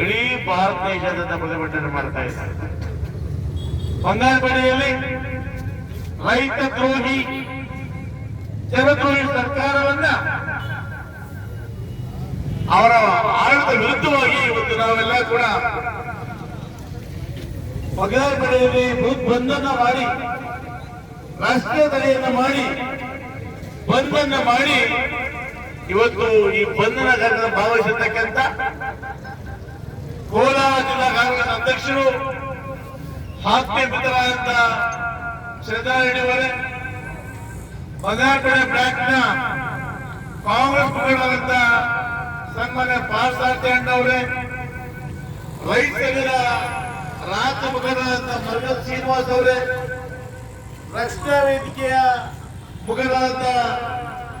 ಇಡೀ ಭಾರತ ದೇಶದಿಂದ ಪ್ರತಿಭಟನೆ ಮಾಡ್ತಾ ಇದ್ದಾರೆ ಬೆಳೆಯಲ್ಲಿ ರೈತ ದ್ರೋಹಿ ಜನದ್ರೋಹಿ ಸರ್ಕಾರವನ್ನ ಅವರ ಆಡಳಿತ ವಿರುದ್ಧವಾಗಿ ಇವತ್ತು ನಾವೆಲ್ಲ ಕೂಡ ಬಂಗಾರಪೇಟೆಯಲ್ಲಿ ಬೂತ್ ಬಂಧನ ಮಾಡಿ, ರಾಷ್ಟ್ರೀಯ ತಡೆಯನ್ನ ಮಾಡಿ ಬಂಧನ ಮಾಡಿ, ಇವತ್ತು ಈ ಬಂಧನ ಘಟನೆ ಭಾಗವಹಿಸಿರ್ತಕ್ಕಂಥ ಕೋಲಾರ ಜಿಲ್ಲಾ ಕಾಂಗ್ರೆಸ್ ಅಧ್ಯಕ್ಷರು ಆತ್ಮೀಯ ಮಿತ್ರರಾದಂತ ಶ್ರದ್ಧಾ ರೆಡ್ಡಿ ಅವರೇ ಬಂಗಾರಪೇಟೆ ಬ್ಲಾಕ್ನ ಕಾಂಗ್ರೆಸ್ ಮುಖಂಡರಾದಂತ ಸನ್ಮಾನ್ಯ ಪಾರ್ಥಾರ್ಥಿ ಅಣ್ಣವರೇ ರೈತ ಸಂಘದ ರಾಜ್ಯ ಮುಖಂಡರಾದಂತ ಮರಗತ್ ಶ್ರೀನಿವಾಸ್ ಅವರೇ, ರಕ್ಷಣಾ ವೇದಿಕೆಯ ಮುಖಂಡರಾದಂತ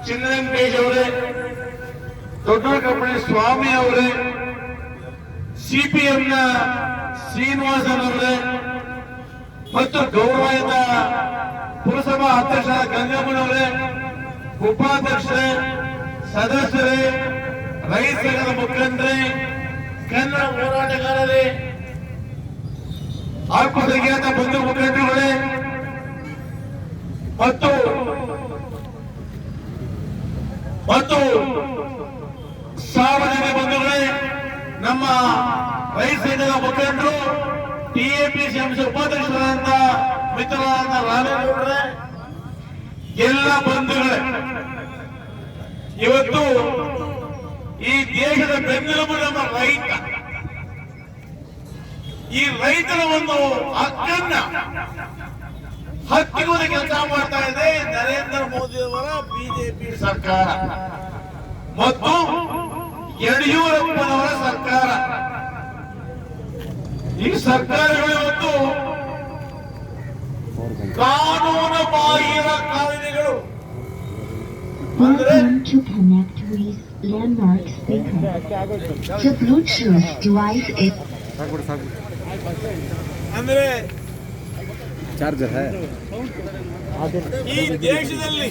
ಚಿನ್ನವೆಂಕಟೇಶ್ ಅವರೇ ದೊಡ್ಡ ಕಂಪನಿ ಸ್ವಾಮಿ ಅವರೇ ಸಿಪಿಎಂನ ಶ್ರೀನಿವಾಸನ್ ಅವರೇ ಮತ್ತು ಗೌರವಾಯುತ ಪುರಸಭಾ ಅಧ್ಯಕ್ಷ ಗಂಗಮ್ಮನವರೇ ಉಪಾಧ್ಯಕ್ಷರೇ, ಸದಸ್ಯರೇ, ರೈತ ಸಂಘದ ಮುಖಂಡರೇ, ಕನ್ನಡ ಹೋರಾಟಗಾರರೇ ಅಲ್ಪಸಂಖ್ಯಾತ ಬಂಧು ಮುಖಂಡರುಗಳೇ, ಮತ್ತು ಮತ್ತು ಸಾರ್ವಜನಿಕ ಬಂಧುಗಳೇ, ನಮ್ಮ ರೈತ ಮುಖಂಡರು, ಟಿಎಪಿಸಿ ಅಂಶ ಉಪಾಧ್ಯಕ್ಷರಾದಂತ ಮಿತ್ರರಾದಂತ ರಾಮೇಗೌಡರೇ, ಎಲ್ಲ ಬಂಧುಗಳೇ, ಇವತ್ತು ಈ ದೇಶದ ಬೆನ್ನೆಲುಬು ನಮ್ಮ ರೈತ. ಈ ರೈತರ ಒಂದು ಹಕ್ಕನ್ನ ಹಕ್ಕಿಗುವುದು ಕೆಲಸ ಮಾಡ್ತಾ ಇದೆ ನರೇಂದ್ರ ಮೋದಿ ಅವರ ಬಿಜೆಪಿ ಸರ್ಕಾರ. ಮತ್ತು ಯಡಿಯೂರಪ್ಪನವರ ಸರ್ಕಾರ. ಈ ಸರ್ಕಾರಗಳು ಇವತ್ತು ಕಾನೂನು ಬಾಹಿರ ಕಾಲೇಜುಗಳು ಅಂದ್ರೆ ಚಾರ್ಜರ್ ಈ ದೇಶದಲ್ಲಿ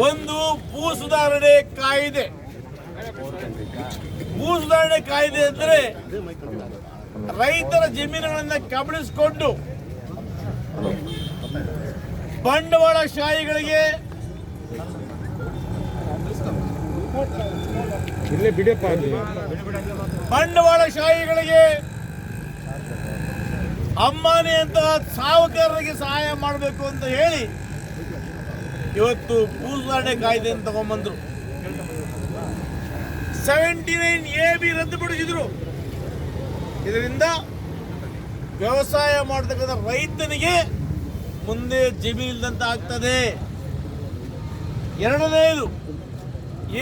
ಒಂದು ಭೂ ಸುಧಾರಣೆ ಕಾಯಿದೆ. ಭೂ ಸುಧಾರಣೆ ಕಾಯ್ದೆ ಅಂದ್ರೆ ರೈತರ ಜಮೀನುಗಳನ್ನ ಕಬಳಿಸಿಕೊಂಡು ಬಂಡವಾಳಶಾಹಿಗಳಿಗೆ ಶಾಹಿಗಳಿಗೆ ಬಂಡವಾಳ ಶಾಹಿಗಳಿಗೆ ಬಂಡವಾಳಶಾಹಿಗಳಿಗೆ ಅಂಬಾನಿ ಅಂತಹ ಸಾಹುಕಾರರಿಗೆ ಸಹಾಯ ಮಾಡಬೇಕು ಅಂತ ಹೇಳಿ ಇವತ್ತು ಭೂಸುಧಾರಣೆ ಕಾಯ್ದೆ ಅಂತ ತಗೊಂಬಂದ್ರು. ಸೆವೆಂಟಿ ನೈನ್ ಎ ಬಿ ರದ್ದುಪಡಿಸಿದ್ರು. ಇದರಿಂದ ವ್ಯವಸಾಯ ಮಾಡತಕ್ಕಂಥ ರೈತನಿಗೆ ಮುಂದೆ ಜಮೀನಿಲ್ದಂತ ಆಗ್ತದೆ. ಎರಡನೇದು,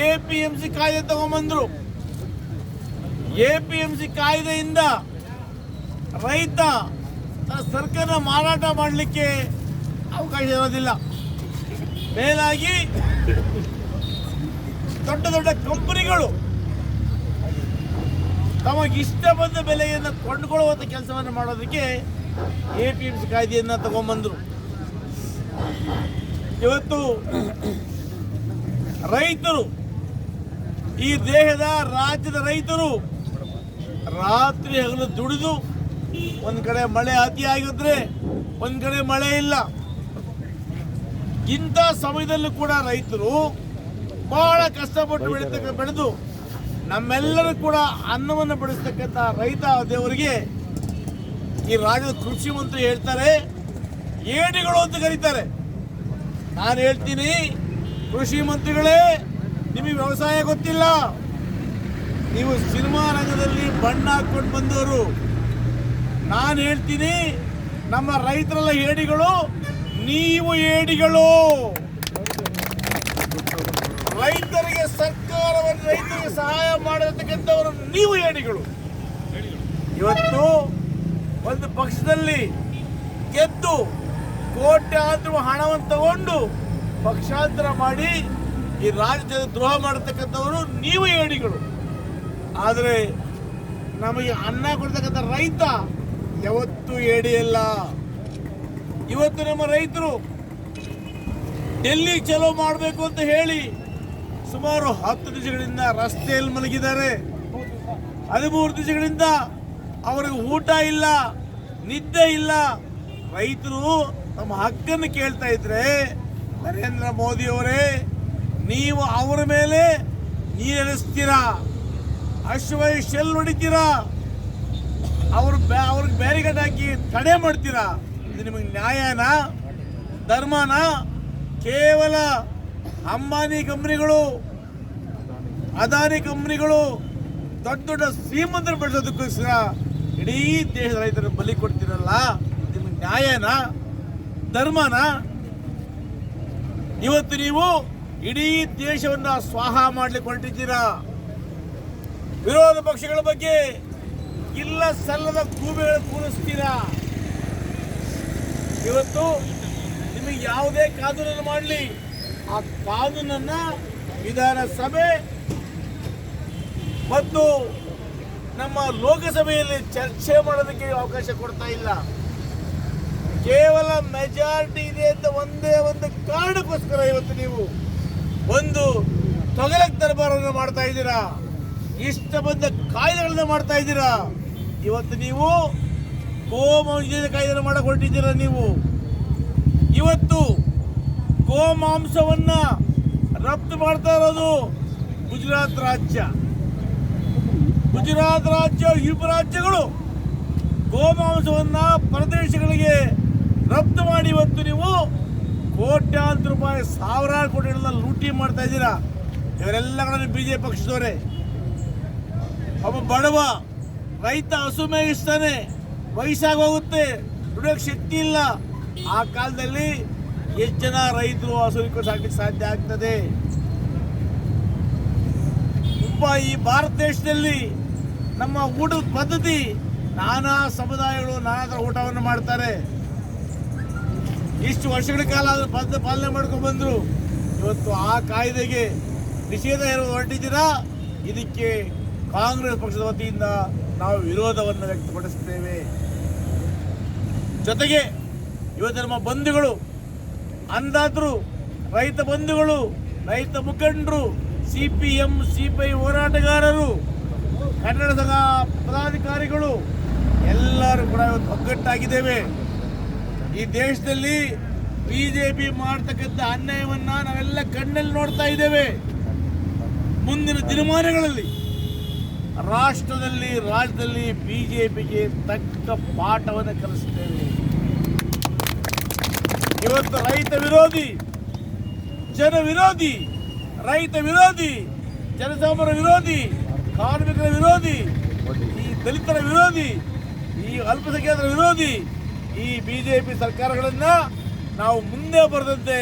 ಎ ಪಿ ಎಂ ಸಿ ಕಾಯ್ದೆ ತಗೊಂಬಂದ್ರು. ಎ ಪಿ ಎಂ ಸಿ ಕಾಯ್ದೆಯಿಂದ ರೈತ ಸರ್ಕಾರ ಮಾರಾಟ ಮಾಡಲಿಕ್ಕೆ ಅವಕಾಶ ಇರೋದಿಲ್ಲ. ಮೇಲಾಗಿ ದೊಡ್ಡ ದೊಡ್ಡ ಕಂಪನಿಗಳು ತಮಗೆ ಇಷ್ಟ ಬಂದ ಬೆಲೆಯನ್ನು ಕೊಂಡುಕೊಳ್ಳುವಂಥ ಕೆಲಸವನ್ನು ಮಾಡೋದಕ್ಕೆ ಎ ಪಿ ಎಂ ಸಿ ಕಾಯ್ದೆಯನ್ನು ತಗೊಂಬಂದರು. ಇವತ್ತು ರೈತರು, ಈ ದೇಹದ ರಾಜ್ಯದ ರೈತರು ರಾತ್ರಿ ಹಗಲು ದುಡಿದು ಒಂದು ಕಡೆ ಮಳೆ ಅತಿಯಾಗಿದ್ರೆ ಒಂದು ಕಡೆ ಮಳೆ ಇಲ್ಲ. ಇಂಥ ಸಮಯದಲ್ಲೂ ಕೂಡ ರೈತರು ಬಹಳ ಕಷ್ಟಪಟ್ಟು ಬೆಳೀತಕ್ಕ ಬೆಳೆದು ನಮ್ಮೆಲ್ಲರೂ ಕೂಡ ಅನ್ನವನ್ನು ಬಡಿಸ್ತಕ್ಕಂಥ ರೈತ ದೇವರಿಗೆ ಈ ರಾಜ್ಯದ ಕೃಷಿ ಮಂತ್ರಿ ಹೇಳ್ತಾರೆ ಏಡಿಗಳು ಅಂತ ಕರೀತಾರೆ. ನಾನು ಹೇಳ್ತೀನಿ, ಕೃಷಿ ಮಂತ್ರಿಗಳೇ, ನಿಮಗೆ ವ್ಯವಸಾಯ ಗೊತ್ತಿಲ್ಲ. ನೀವು ಸಿನಿಮಾ ರಂಗದಲ್ಲಿ ಬಣ್ಣ ಹಾಕೊಂಡು ಬಂದವರು. ನಾನು ಹೇಳ್ತೀನಿ, ನಮ್ಮ ರೈತರೆಲ್ಲ ಏಡಿಗಳು ನೀವು ಏಡಿಗಳು ರೈತರಿಗೆ ಸರ್ಕಾರವನ್ನು ರೈತರಿಗೆ ಸಹಾಯ ಮಾಡತಕ್ಕಂಥವರು ನೀವು ಏಣಿಗಳು. ಇವತ್ತು ಒಂದು ಪಕ್ಷದಲ್ಲಿ ಗೆದ್ದು ಕೋಟ್ಯಾಂತರ ಹಣವನ್ನು ತಗೊಂಡು ಪಕ್ಷಾಂತರ ಮಾಡಿ ಈ ರಾಜ್ಯದ ದ್ರೋಹ ಮಾಡತಕ್ಕಂಥವರು ನೀವು ಏಣಿಗಳು. ಆದರೆ ನಮಗೆ ಅನ್ನ ಕೊಡ್ತಕ್ಕಂಥ ರೈತ ಯಾವತ್ತೂ ಏಡಿಯಲ್ಲ ಇವತ್ತು ನಮ್ಮ ರೈತರು ಡೆಲ್ಲಿ ಚಲೋ ಮಾಡಬೇಕು ಅಂತ ಹೇಳಿ ಸುಮಾರು ಹತ್ತು ದಿವಸಗಳಿಂದ ರಸ್ತೆಯಲ್ಲಿ ಮಲಗಿದ್ದಾರೆ. ಹದಿಮೂರು ದಿವಸಗಳಿಂದ ಅವರಿಗೆ ಊಟ ಇಲ್ಲ, ನಿದ್ದೆ ಇಲ್ಲ. ರೈತರು ತಮ್ಮ ಹಕ್ಕನ್ನು ಕೇಳ್ತಾ ಇದ್ರೆ, ನರೇಂದ್ರ ಮೋದಿಯವರೇ ನೀವು ಅವರ ಮೇಲೆ ನೀರಿಸ್ತೀರಾ ಅಶ್ವೈ ಶೆಲ್ ಹೊಡಿತೀರಾ? ಅವ್ರ ಅವ್ರಿಗೆ ಬ್ಯಾರಿಗೇಡ್ ಹಾಕಿ ತಡೆ ಮಾಡ್ತೀರಾ? ಇದು ನಿಮಗೆ ನ್ಯಾಯನಾ? ಧರ್ಮನಾ? ಕೇವಲ ಅಂಬಾನಿ ಕಂಪ್ನಿಗಳು, ಅದಾನಿ ಕಂಪ್ನಿಗಳು ದೊಡ್ಡ ದೊಡ್ಡ ಶ್ರೀಮಂತರು ಬೆಳೆಸೋದಕ್ಕೋಸ್ಕರ ಇಡೀ ದೇಶದ ರೈತರು ಬಲಿ ಕೊಡ್ತೀರಲ್ಲ, ನಿಮ್ಮ ನ್ಯಾಯನಾ, ಧರ್ಮನಾ? ಇವತ್ತು ನೀವು ಇಡೀ ದೇಶವನ್ನ ಸ್ವಾಹ ಮಾಡಲಿಕ್ಕೆ ಹೊರಟಿದ್ದೀರಾ ವಿರೋಧ ಪಕ್ಷಗಳ ಬಗ್ಗೆ ಇಲ್ಲ ಸಲ್ಲದ ಕೂಬೆಗಳು ಕೂರಿಸ್ತೀರಾ? ಇವತ್ತು ನಿಮಗೆ ಯಾವುದೇ ಕಾನೂನನ್ನು ಮಾಡಲಿ. ಆ ಕಾನೂನನ್ನ ವಿಧಾನಸಭೆ ಮತ್ತು ನಮ್ಮ ಲೋಕಸಭೆಯಲ್ಲಿ ಚರ್ಚೆ ಮಾಡೋದಕ್ಕೆ ಅವಕಾಶ ಕೊಡ್ತಾ ಇಲ್ಲ. ಕೇವಲ ಮೆಜಾರಿಟಿ ಇದೆ ಅಂತ ಒಂದೇ ಒಂದು ಕಾರಣಕ್ಕೋಸ್ಕರ ಇವತ್ತು ನೀವು ಒಂದು ತೊಗಲಕ್ ದರ್ಬಾರನ್ನು ಮಾಡ್ತಾ ಇದ್ದೀರಾ? ಇಷ್ಟ ಬಂದ ಕಾಯ್ದೆಗಳನ್ನು ಮಾಡ್ತಾ ಇದ್ದೀರಾ? ಇವತ್ತು ನೀವು ಕೋಮ ಕಾಯ್ದೆ ಮಾಡಕ್ ಹೊರಟಿದ್ದೀರಾ ನೀವು? ಇವತ್ತು ಗೋಮಾಂಸವನ್ನ ರಫ್ತು ಮಾಡ್ತಾ ಇರೋದು ಗುಜರಾತ್ ರಾಜ್ಯ. ಗುಜರಾತ್ ರಾಜ್ಯ ಉಪ ರಾಜ್ಯಗಳು ಗೋಮಾಂಸವನ್ನ ಪ್ರದೇಶಗಳಿಗೆ ರಫ್ತು ಮಾಡಿ ಇವತ್ತು ನೀವು ಕೋಟ್ಯಾಂತರ ರೂಪಾಯಿ, ಸಾವಿರಾರು ಕೋಟಿಗಳನ್ನ ಲೂಟಿ ಮಾಡ್ತಾ ಇದ್ದೀರಾ? ಇವರೆಲ್ಲಗಳನ್ನು ಬಿಜೆಪಿ ಪಕ್ಷದವರೇ. ಒಬ್ಬ ಬಡವ, ರೈತ ಹಸು ಮೇಯಿಸ್ತಾನೆ ವಯಸ್ಸಾಗಿ ಹೋಗುತ್ತೆ ದುಡಿಯೋಕೆ ಶಕ್ತಿ ಇಲ್ಲ. ಆ ಕಾಲದಲ್ಲಿ ಎಷ್ಟು ಜನ ರೈತರು ಹಸು ಸಾಕಲಿಕ್ಕೆ ಸಾಧ್ಯ ಆಗ್ತದೆ? ತುಂಬ ಈ ಭಾರತ ದೇಶದಲ್ಲಿ ನಮ್ಮ ಊಟದ ಪದ್ಧತಿ ನಾನಾ ಸಮುದಾಯಗಳು ನಾನಾ ಥರ ಊಟವನ್ನು ಮಾಡ್ತಾರೆ. ಇಷ್ಟು ವರ್ಷಗಳ ಕಾಲ ಅದ್ರ ಪದ್ಧತಿ ಪಾಲನೆ ಮಾಡ್ಕೊಂಡು ಬಂದರು. ಇವತ್ತು ಆ ಕಾಯ್ದೆಗೆ ನಿಷೇಧ ಇರೋದು ಹೊರಟಿದ್ದೀರಾ? ಇದಕ್ಕೆ ಕಾಂಗ್ರೆಸ್ ಪಕ್ಷದ ವತಿಯಿಂದ ನಾವು ವಿರೋಧವನ್ನು ವ್ಯಕ್ತಪಡಿಸುತ್ತೇವೆ. ಜೊತೆಗೆ ಇವತ್ತು ನಮ್ಮ ಬಂಧುಗಳು ಅಂದಾದ್ರು ರೈತ ಬಂಧುಗಳು, ರೈತ ಮುಖಂಡರು C P M C P ಹೋರಾಟಗಾರರು, ಕನ್ನಡ ಸಂಘ ಪದಾಧಿಕಾರಿಗಳು, ಎಲ್ಲರೂ ಕೂಡ ಇವತ್ತು ಒಗ್ಗಟ್ಟಾಗಿದ್ದೇವೆ. ಈ ದೇಶದಲ್ಲಿ ಬಿಜೆಪಿ ಮಾಡ್ತಕ್ಕಂಥ ಅನ್ಯಾಯವನ್ನ ನಾವೆಲ್ಲ ಕಣ್ಣಲ್ಲಿ ನೋಡ್ತಾ ಇದ್ದೇವೆ. ಮುಂದಿನ ದಿನಮಾನಗಳಲ್ಲಿ ರಾಷ್ಟ್ರದಲ್ಲಿ, ರಾಜ್ಯದಲ್ಲಿ ಬಿಜೆಪಿಗೆ ತಕ್ಕ ಪಾಠವನ್ನು ಕಲಿಸ್ತೇವೆ ಇವತ್ತು ರೈತ ವಿರೋಧಿ, ಜನ ವಿರೋಧಿ, ರೈತ ವಿರೋಧಿ ಜನಸಾಮಾನ್ಯರ ವಿರೋಧಿ, ಕಾರ್ಮಿಕರ ವಿರೋಧಿ, ಈ ದಲಿತರ ವಿರೋಧಿ, ಈ ಅಲ್ಪಸಂಖ್ಯಾತರ ವಿರೋಧಿ, ಈ ಬಿಜೆಪಿ ಸರ್ಕಾರಗಳನ್ನು ನಾವು ಮುಂದೆ ಬರೆದಂತೆ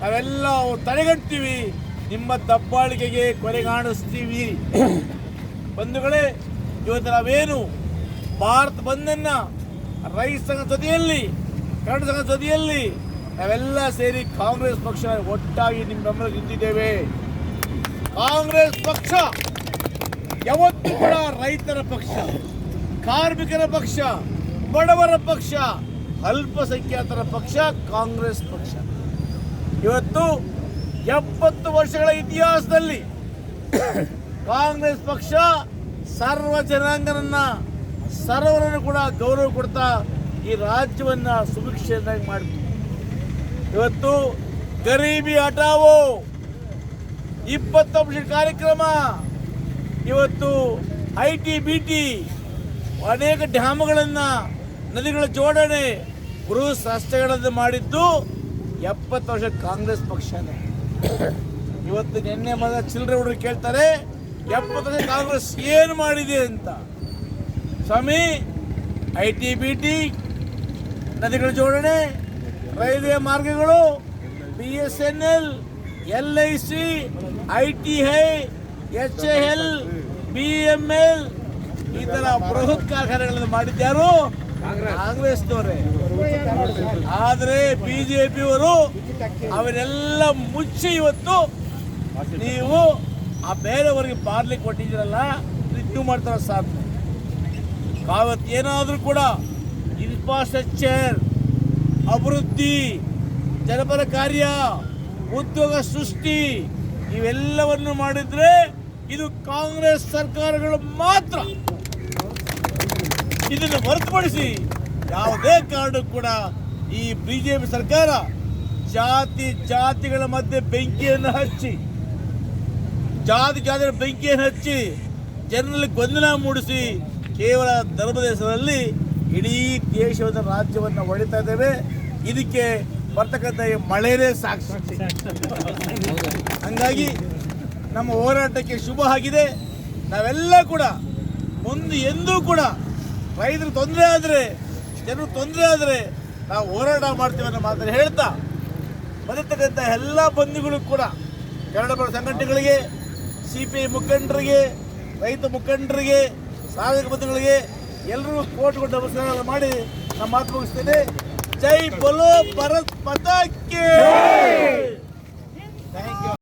ನಾವೆಲ್ಲ ತಡೆಗಟ್ತೀವಿ. ನಿಮ್ಮ ದಬ್ಬಾಳಿಕೆಗೆ ಕೊನೆಗಾಣಿಸ್ತೀವಿ ಬಂಧುಗಳೇ, ಇವತ್ತು ನಾವೇನು ಭಾರತ ಬಂದನ್ನು ರೈತ ಸಂಘ ಜೊತೆಯಲ್ಲಿ, ಕನ್ನಡ ಸಂಘ ಜೊತೆಯಲ್ಲಿ ನಾವೆಲ್ಲ ಸೇರಿ ಕಾಂಗ್ರೆಸ್ ಪಕ್ಷ ಒಟ್ಟಾಗಿ ನಿಮ್ಮ ಬೆಂಬಲ ನಿಂತಿದ್ದೇವೆ. ಕಾಂಗ್ರೆಸ್ ಪಕ್ಷ ಯಾವತ್ತೂ ಕೂಡ ರೈತರ ಪಕ್ಷ, ಕಾರ್ಮಿಕರ ಪಕ್ಷ, ಬಡವರ ಪಕ್ಷ, ಅಲ್ಪಸಂಖ್ಯಾತರ ಪಕ್ಷ, ಕಾಂಗ್ರೆಸ್ ಪಕ್ಷ. ಇವತ್ತು ಎಪ್ಪತ್ತು ವರ್ಷಗಳ ಇತಿಹಾಸದಲ್ಲಿ ಕಾಂಗ್ರೆಸ್ ಪಕ್ಷ ಸರ್ವ ಜನಾಂಗನನ್ನ, ಸರ್ವರನ್ನು ಕೂಡ ಗೌರವ ಕೊಡ್ತಾ ಈ ರಾಜ್ಯವನ್ನ ಸುಭಿಕ್ಷೆಯನ್ನಾಗಿ ಮಾಡಿತು ಇವತ್ತು ಗರೀಬಿ ಹಟಾವೋ ಇಪ್ಪತ್ತೊಂಬತ್ತು ಕಾರ್ಯಕ್ರಮ. ಇವತ್ತು ಐ ಟಿ ಬಿ ಟಿ ಅನೇಕ ಡ್ಯಾಮ್ಗಳನ್ನು, ನದಿಗಳ ಜೋಡಣೆ ಬೃಹತ್ ರಸ್ತೆಗಳನ್ನು ಮಾಡಿದ್ದು ಎಪ್ಪತ್ತು ವರ್ಷ ಕಾಂಗ್ರೆಸ್ ಪಕ್ಷನೇ. ಇವತ್ತು ನಿನ್ನೆ ಮಗ ಚಿಲ್ಲರೆ ಹುಡುಗರು ಕೇಳ್ತಾರೆ, ಎಪ್ಪತ್ತು ವರ್ಷ ಕಾಂಗ್ರೆಸ್ ಏನು ಮಾಡಿದೆ ಅಂತ. ಸ್ವಾಮಿ ಐ ಟಿ ಬಿ ಟಿ ನದಿಗಳ ಜೋಡಣೆ ರೈಲ್ವೆ ಮಾರ್ಗಗಳು B S N L L I C I T I H L B M L ಈ ತರ ಬೃಹತ್ ಕಾರ್ಖಾನೆಗಳನ್ನು ಮಾಡಿದ್ಯಾರು ಕಾಂಗ್ರೆಸ್ನವರೇ. ಆದ್ರೆ ಬಿಜೆಪಿಯವರು ಅವನ್ನೆಲ್ಲ ಮುಚ್ಚಿ ಇವತ್ತು ನೀವು ಆ ಬೇರೆಯವರಿಗೆ ಬಾರ್ಲಿಕ್ಕೆ ಕೊಟ್ಟಿದ್ದೀರಲ್ಲ ನೀವು ಮಾಡ್ತಾರ ಸಾಧನೆ ಕಾವತ್ ಏನಾದರೂ ಕೂಡ ಇನ್ಫ್ರಾಸ್ಟ್ರಕ್ಚರ್ ಅಭಿವೃದ್ಧಿ, ಜನಪರ ಕಾರ್ಯ, ಉದ್ಯೋಗ ಸೃಷ್ಟಿ ಇವೆಲ್ಲವನ್ನು ಮಾಡಿದ್ರೆ ಇದು ಕಾಂಗ್ರೆಸ್ ಸರ್ಕಾರಗಳು ಮಾತ್ರ ಇದನ್ನು ಹೊರತುಪಡಿಸಿ ಯಾವುದೇ ಕಾರಣಕ್ಕೂ ಕೂಡ ಈ ಬಿಜೆಪಿ ಸರ್ಕಾರ ಜಾತಿ ಜಾತಿಗಳ ಮಧ್ಯೆ ಬೆಂಕಿಯನ್ನು ಹಚ್ಚಿ, ಜಾತಿ ಜಾತಿಗಳ ಬೆಂಕಿಯನ್ನು ಹಚ್ಚಿ ಜನರಲ್ಲಿ ಗೊಂದಲ ಮೂಡಿಸಿ ಕೇವಲ ಧರ್ಮದ ಹೆಸರಲ್ಲಿ ಇಡೀ ದೇಶವನ್ನು ರಾಜ್ಯವನ್ನು ಹೊಡಿತಾ ಇದ್ದೇವೆ. ಇದಕ್ಕೆ ಬರ್ತಕ್ಕಂಥ ಮಳೆನೇ ಸಾಕ್ಷಿ ಹಂಗಾಗಿ ನಮ್ಮ ಹೋರಾಟಕ್ಕೆ ಶುಭ ಆಗಿದೆ. ನಾವೆಲ್ಲ ಕೂಡ, ಮುಂದೆ ಎಂದೂ ಕೂಡ ರೈತರು ತೊಂದರೆ ಆದರೆ, ಜನರು ತೊಂದರೆ ಆದರೆ ನಾವು ಹೋರಾಟ ಮಾಡ್ತೀವಿ ಅನ್ನೋ ಮಾತನ್ನು ಹೇಳ್ತಾ ಬಂದಿರ್ತಕ್ಕಂಥ ಎಲ್ಲ ಬಂಧುಗಳು ಕೂಡ ಕನ್ನಡ ಪರ ಸಂಘಟನೆಗಳಿಗೆ ಸಿ ಪಿ ಐ ಮುಖಂಡರಿಗೆ, ರೈತ ಮುಖಂಡರಿಗೆ ಸಾರ್ವಜನಿಕ ಬಂಧುಗಳಿಗೆ ಎಲ್ಲರೂ ಕೋಟಿ ನಮಸ್ಕಾರ ಮಾಡಿ ನಮ್ಮ ಮಾತು ಮುಗಿಸ್ತೇನೆ. ಜೈ ಬಲೋ ಭರತ್ ಪತಾಕೆ ಥ್ಯಾಂಕ್